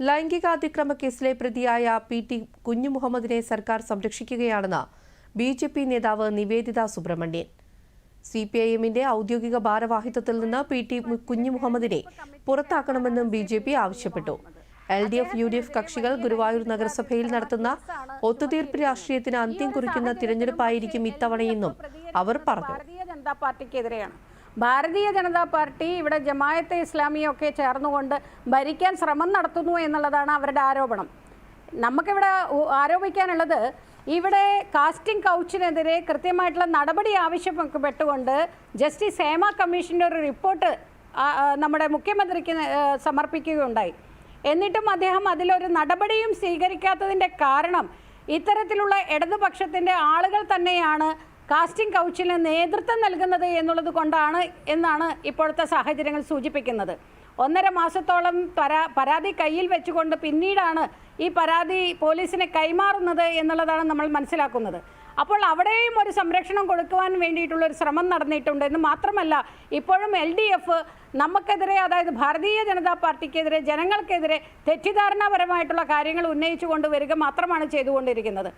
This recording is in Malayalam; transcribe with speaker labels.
Speaker 1: ലൈംഗികാതിക്രമ കേസിലെ പ്രതിയായ പി ടി കുഞ്ഞുമുഹമ്മദിനെ സർക്കാർ സംരക്ഷിക്കുകയാണെന്ന് ബി ജെ പി നേതാവ് Nivedita Subramanian. C P I എമ്മിന്റെ ഔദ്യോഗിക ഭാരവാഹിത്വത്തിൽ നിന്ന് പി ടി കുഞ്ഞുമുഹമ്മദിനെ പുറത്താക്കണമെന്നും ബി ജെ പി ആവശ്യപ്പെട്ടു. L D F U D F കക്ഷികൾ ഗുരുവായൂർ നഗരസഭയിൽ നടത്തുന്ന ഒത്തുതീർപ്പ് രാഷ്ട്രീയത്തിന് അന്ത്യം കുറിക്കുന്ന തിരഞ്ഞെടുപ്പായിരിക്കും ഇത്തവണയെന്നും അവർ പറഞ്ഞു.
Speaker 2: ഭാരതീയ ജനതാ പാർട്ടിക്കെതിരെയാണ്. ഭാരതീയ ജനതാ പാർട്ടി ഇവിടെ ജമായത്തെ ഇസ്ലാമിയൊക്കെ ചേർന്നുകൊണ്ട് ഭരിക്കാൻ ശ്രമം നടത്തുന്നു എന്നുള്ളതാണ് അവരുടെ ആരോപണം. നമുക്കിവിടെ ആരോപിക്കാനുള്ളത് ഇവിടെ കാസ്റ്റിംഗ് കൗച്ചിനെതിരെ കൃത്യമായിട്ടുള്ള നടപടി ആവശ്യപ്പെട്ടുകൊണ്ട് ജസ്റ്റിസ് ഹേമ കമ്മീഷന്റെ ഒരു റിപ്പോർട്ട് നമ്മുടെ മുഖ്യമന്ത്രിക്ക് സമർപ്പിക്കുകയുണ്ടായി. എന്നിട്ടും അദ്ദേഹം അതിലൊരു നടപടിയും സ്വീകരിക്കാത്തതിന്റെ കാരണം ഇത്തരത്തിലുള്ള ഇടതുപക്ഷത്തിന്റെ ആളുകൾ തന്നെയാണ് കാസ്റ്റിംഗ് കൗച്ചിന് നേതൃത്വം നൽകുന്നത് എന്നുള്ളത് കൊണ്ടാണ് എന്നാണ് ഇപ്പോഴത്തെ സാഹചര്യങ്ങൾ സൂചിപ്പിക്കുന്നത്. ഒന്നര മാസത്തോളം പരാ പരാതി കയ്യിൽ വെച്ചുകൊണ്ട് പിന്നീടാണ് ഈ പരാതി പോലീസിനെ കൈമാറുന്നത് എന്നുള്ളതാണ് നമ്മൾ മനസ്സിലാക്കുന്നത്. അപ്പോൾ അവിടെയും ഒരു സംരക്ഷണം കൊടുക്കുവാൻ വേണ്ടിയിട്ടുള്ള ഒരു ശ്രമം നടന്നിട്ടുണ്ട് എന്ന് മാത്രമല്ല ഇപ്പോഴും എൽ ഡി എഫ് നമുക്കെതിരെ അതായത് ഭാരതീയ ജനതാ പാർട്ടിക്കെതിരെ ജനങ്ങൾക്കെതിരെ തെറ്റിദ്ധാരണാപരമായിട്ടുള്ള കാര്യങ്ങൾ ഉന്നയിച്ചു കൊണ്ടുവരിക മാത്രമാണ് ചെയ്തുകൊണ്ടിരിക്കുന്നത്.